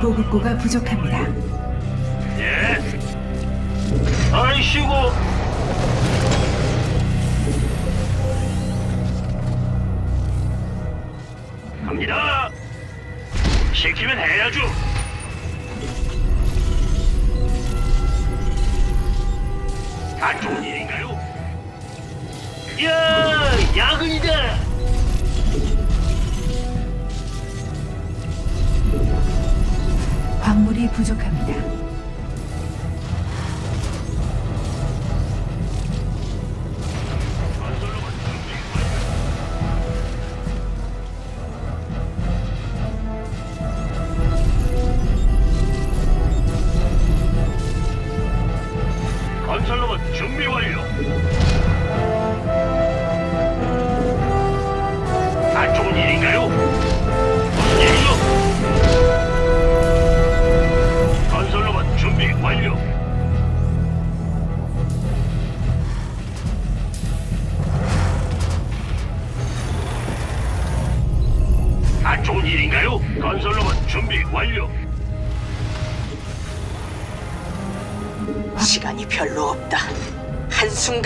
보급고가 부족합니다. 예. 아이씨고. 갑니다. 시키면 해야죠. 다 좋은 일인가요? 야, 야근이다. 부족합니다.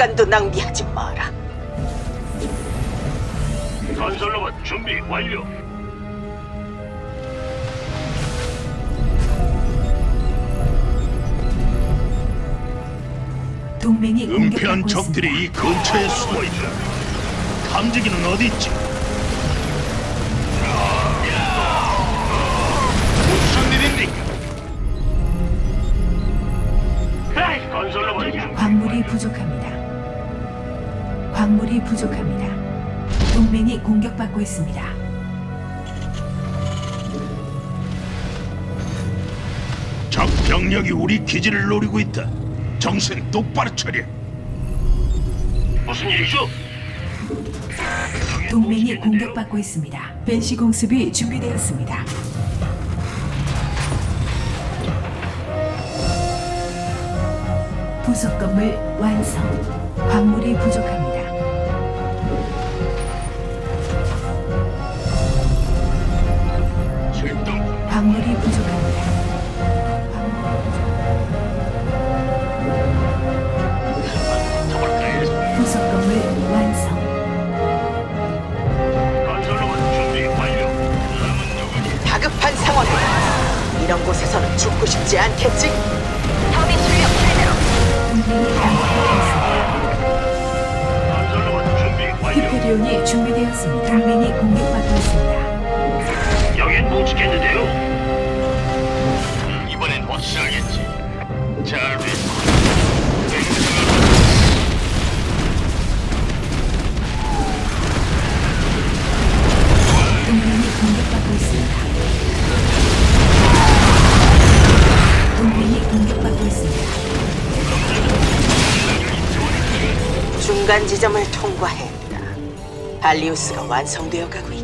한순간도 낭비하지 마라. 건설로봇 준비 완료. 동맹이 은폐한 공격받고 적들이 있습니다. 이 근처에 숨어 있다. 감지기는 어디 있지? 무슨 일입니까? 에이, 건설로봇 준비 광물이 완료. 부족합니다. 광물이 부족합니다. 동맹이 공격받고 있습니다. 적 병력이 우리 기지를 노리고 있다. 정신 똑바로 차려. 무슨 일이죠? 동맹이 공격받고 있습니다. 벤시 공습이 준비되었습니다. 부속 건물 완성. 광물이 부족합니다. 이런 곳에서는 죽고 싶지 않겠지? 중간 지점을 통과했다. 발리우스가 완성되어 가고 있고 다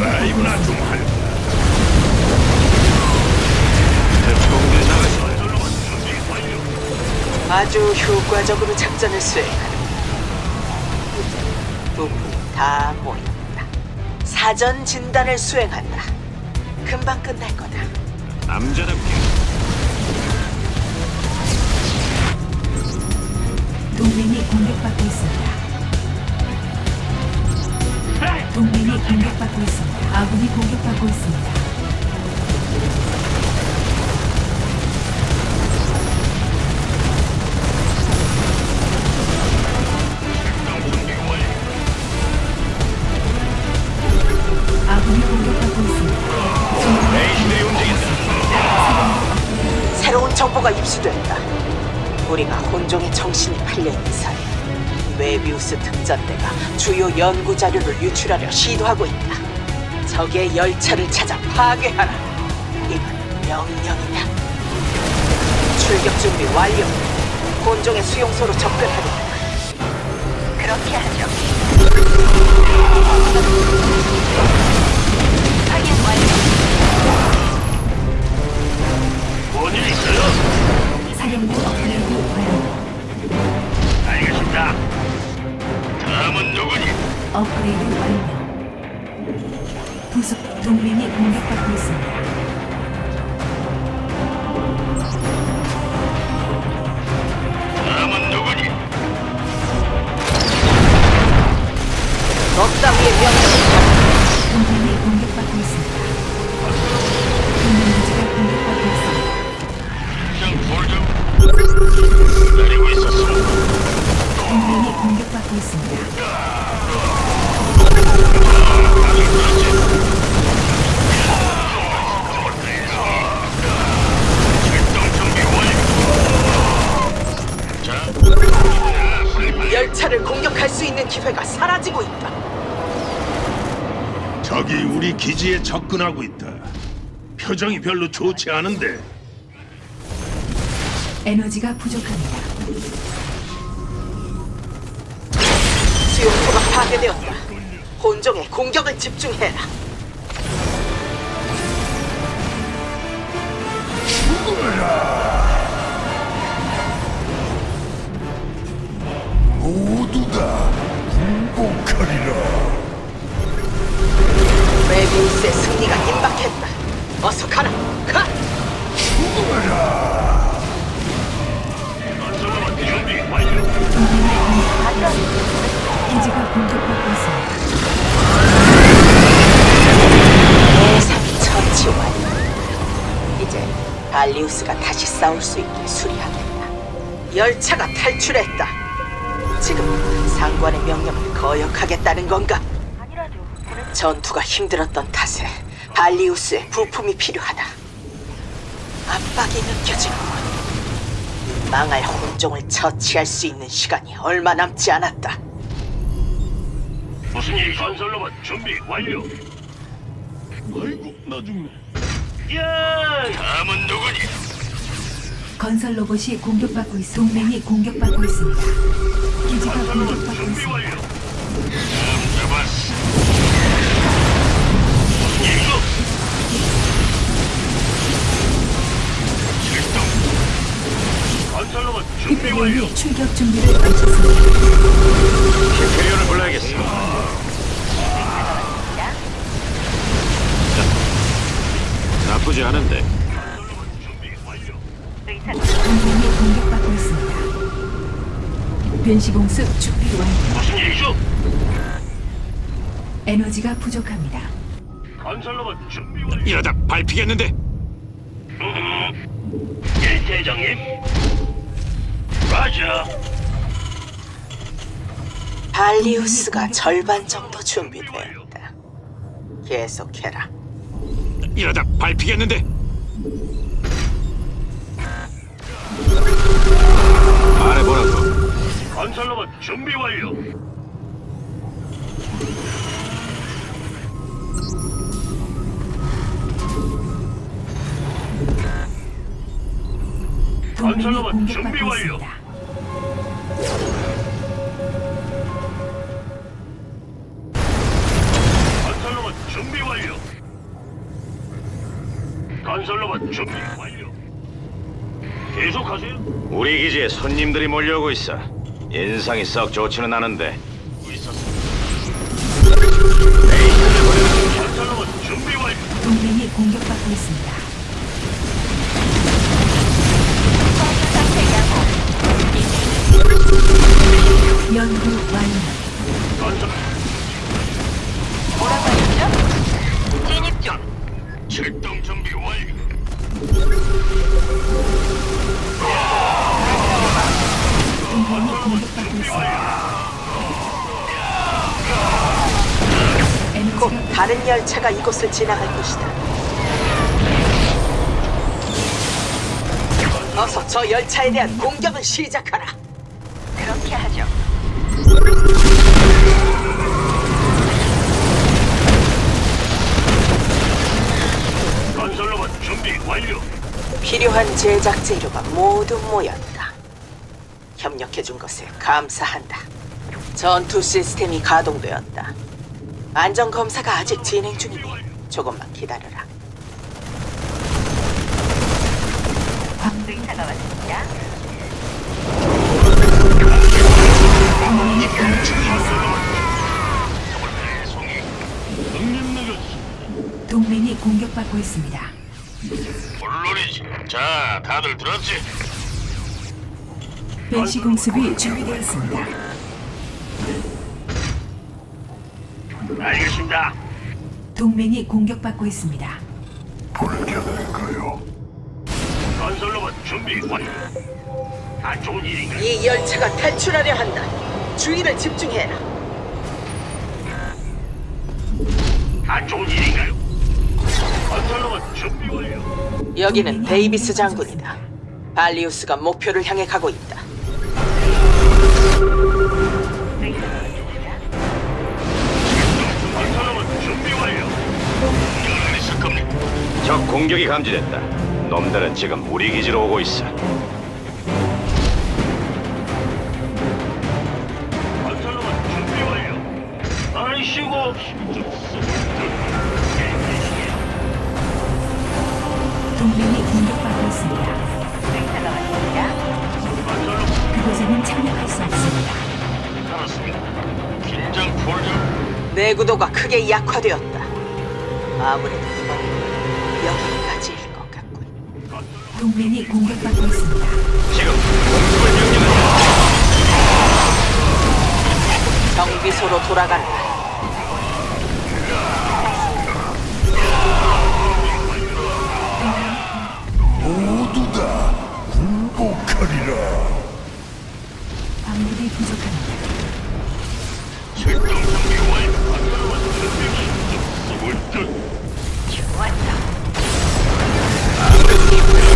라이브나 좀. 아주 효과적으로 작전을 수행하는 부품이 다 모였다. 사전 진단을 수행한다. 금방 끝날 거다. 남자답게 동맹이 공격받고 있습니다. 동맹이 공격받고 있습니다. 아군이 공격받고 있습니다. 새로운 정보가 입수됐다. 우리가 혼종의 정신이 팔려 있는 사이 메비우스 특전대가 주요 연구 자료를 유출하려 시도하고 있다. 적의 열차를 찾아 파괴하라. 이건 명령이다. 출격 준비 완료. 혼종의 수용소로 접근하겠다. 그렇게 하죠. 공격받고 있습니다. 열차를 공격할 수 있는 기회가 사라지고 있다. 적이 우리 기지에 접근하고 있다. 표정이 별로 좋지 않은데 에너지가 부족합니다. 파괴되었다. 혼종의 공격을 집중해라. 상관의 명령을 거역하겠다는 건가? 전투가 힘들었던 탓에 발리우스의 부품이 필요하다. 압박이 느껴지는군. 망할 혼종을 처치할 수 있는 시간이 얼마 남지 않았다. 무슨 일? 건설로만 준비 완료. 아이고 나 죽네. 야, 다음은 누구니? 건설 로봇이 공격받고 있 동맹이 공격받고 있습니다. 기지가 건설로만 공격받고 준비 있습니다. 완료. 다음 잡았어. 무슨 일이고? 출동. 건설로만 준비 완료. 히페리온이 출격 준비를 마쳤습니다. 히페리온을 불러야겠어 자, 나쁘지 않은데 준비 완료. 동맹 변시공습 준비 완료. 무슨 일이죠? 에너지가 부족합니다. 건설로만 준비 완료. 이러다 밟히겠는데 예, 대장님. 라자. 발리우스가 절반 정도 준비되었다. 계속해라. 이러다 밟히겠는데 말해보라고 건설로만 준비 완료. 동맹이 건설로만 준비 공격받고 완료. 있습니다. 건설로만 준비 완료. 건설로만 준비 완료. 계속하세요. 우리 기지에 손님들이 몰려오고 있어 인상이 썩 좋지는 않은데 동맹이 공격받고 있습니다. 연구 완료. 뭐라고 하셨죠? 진입 중. 출동 준비 완료. 동맹이 공격받고 있습니다. 곧 다른 열차가 이곳을 지나갈 것이다. 어서 저 열차에 대한 공격을 시작하라. 그렇게 하죠. 건설로봇 준비 완료. 필요한 제작 재료가 모두 모였다. 협력해준 것에 감사한다. 전투 시스템이 가동되었다. 안전 검사가 아직 진행 중이니 조금만 기다려라. 동맹이 공격받고 있습니다. 물론이지. 자, 다들 들었지? 벤시 공습이 준비되어 있습니다. 알겠습니다. 동맹이 공격받고 있습니다. 건설로봇 준비 완료. 안 좋은 일인가? 이 열차가 탈출하려 한다. 주의를 집중해라. 안 좋은 일인가요? 건설로봇 준비 완료. 여기는 데이비스 장군이다. 발리우스가 목표를 향해 가고 있다. 적 공격이 감지됐다. 놈들은 지금 우리 기지로 오고 있어. 건설로봇 준비 완료. 아이씨고. 동맹이 공격받고 있습니다. 그곳에는 착륙할 수 없습니다. 알았습니다. 긴장 풀자. 내구도가 크게 약화되었다. 아무래도 이번엔 여기까지일 것 같군. 동맹이 공격받고 있습니다. 지금 명령한다. 정비소로 돌아간다. 모두 다 굴복하리라. 광물이 부족합니다. 출동 준비 완료. 건설로봇 준비 완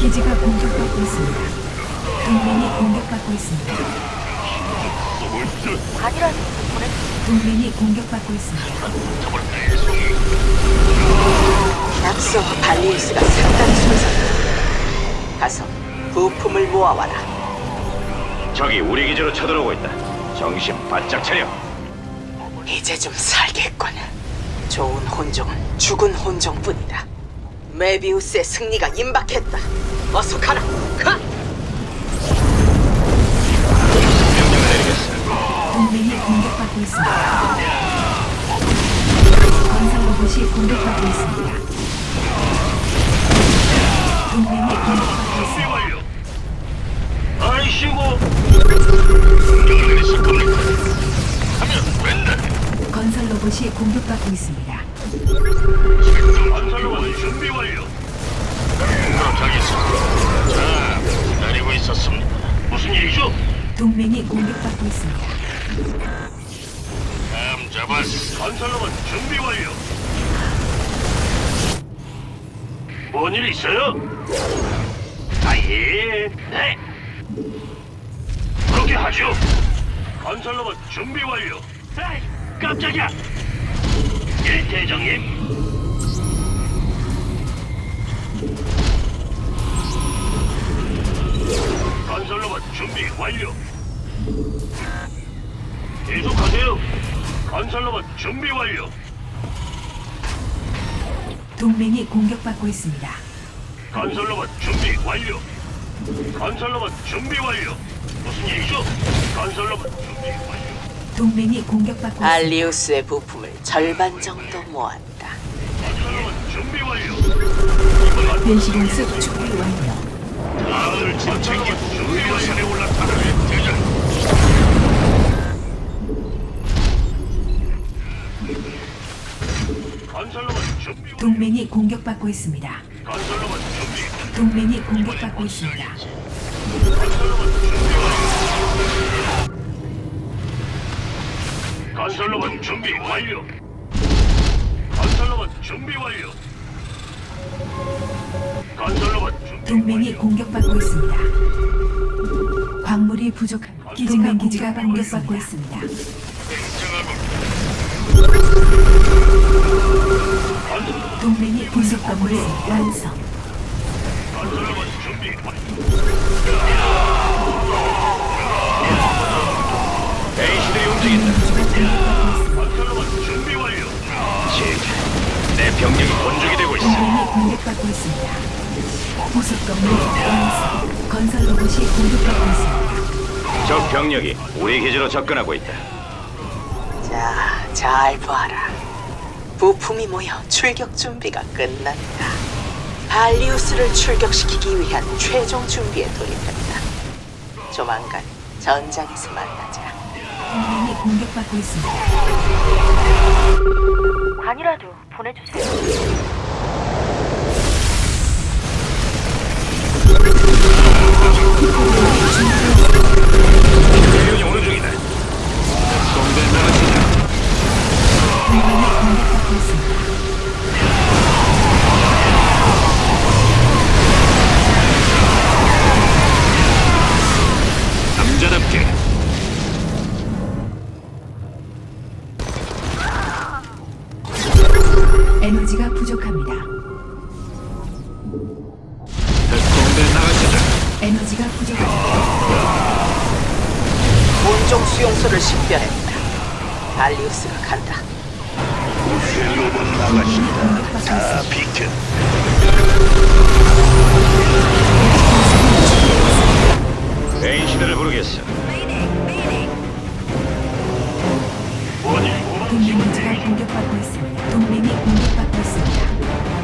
기지가 공격받고 있습니다. 동맹이 공격받고 있습니다. 동맹이 공격받고 있습니다. 앞서 발리우스가 상당히 솟았다. 가서 부품을 모아와라. 적이 우리 기지로 쳐들어오고 있다. 정신 바짝 차려. 이제 좀 살겠군. 좋은 혼종은 죽은 혼종뿐이다. 메비우스의 승리가 임박했다. 어서 가라. 가! 공격받고 있습니다. 건설 로봇이 공격받고 있습니다. 하죠. 건설로봇 준비 완료. 에이, 깜짝이야. 예, 대장님. 건설 건설로봇 준비 완료. 계속하세요. 건설로봇 준비 완료. 동맹이 공격받고 있습니다. 건설로봇 준비 완료. 건설로봇 준비 완료. 무슨 일이죠? 건설로봇 준비 완료. 동맹이 공격받고 있습니다. 알리우스의 부품을 절반 정도 모았다. 건설로봇 준비 완료. 변시 공습 준비 완료. 아들 진챙기 우리산에 올라타는 대장. 준비 완료. 동맹이 공격받고 있습니다. 준비. 동맹이 공격받고 있습니다. 건설로 봇 준비 완료. 건설로봇 준비 완료. 건설로봇 준비 동맹이 완료. 공격받고 있습니다. 광물이 부족합니다. 기지가 기지가 공격받고 있습니다. 동맹이 부속 건물 완성. 건설로봇 준비 완료. 베이시들이 움직인다. 건설로봇 준비 완료. 지, 내 병력이 본죽이 되고 있어. 동맹이 공격받고 있습니다. 부속 건물 완성. 건설 로봇이 공격받고 있습니다. 적 병력이 우리 기지로 접근하고 있다. 자, 잘 봐라. 부품이 모여 출격 준비가 끝났다. 발리우스를 출격시키기 위한 최종 준비에 돌입했다. 조만간 전장에서 만나자. 동맹이 공격받고 있습니다. 관이라도 보내주세요. 대련이 오는 중이다. 송대 나가시다. 동맹이 공격받고 있습니다. 남자답게 에너지가 부족합니다. 에너지가 부족합니다. 본종 수용소를 식별했다. 발리우스가 간다. 공격받고 있습니다. 비켜. 베이시들을 부르겠어. 동맹 기지가 공격받고 있습니다. 동맹이 공격받고 있습니다.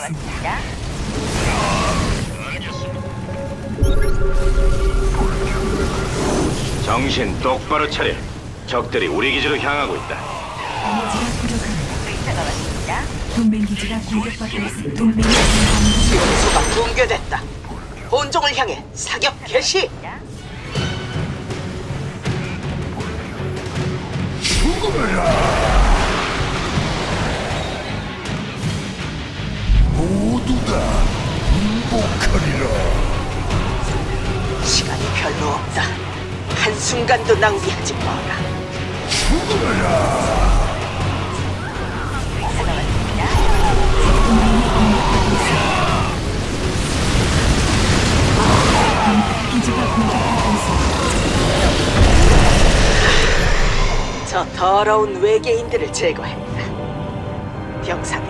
왔습니다. 정신 똑바로 차려. 적들이 우리 기지로 향하고 있다. 에너지가 부족합니다. 의사가 왔습니다. 동맹 기지가 공격받고 있습니다. 동맹이 공격받고 수용소가 붕괴됐다. 본종을 향해 사격 개시. 모두 다 행복하리라. 시간이 별로 없다. 한순간도 낭비하지 마라. 기지가 공격받고 있습니다. 저 더러운 외계인들을 제거했다. 병사들이여,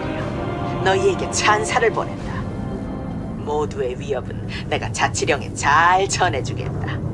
너희에게 찬사를 보낸다. 모두의 위협은 내가 자치령에 잘 전해주겠다.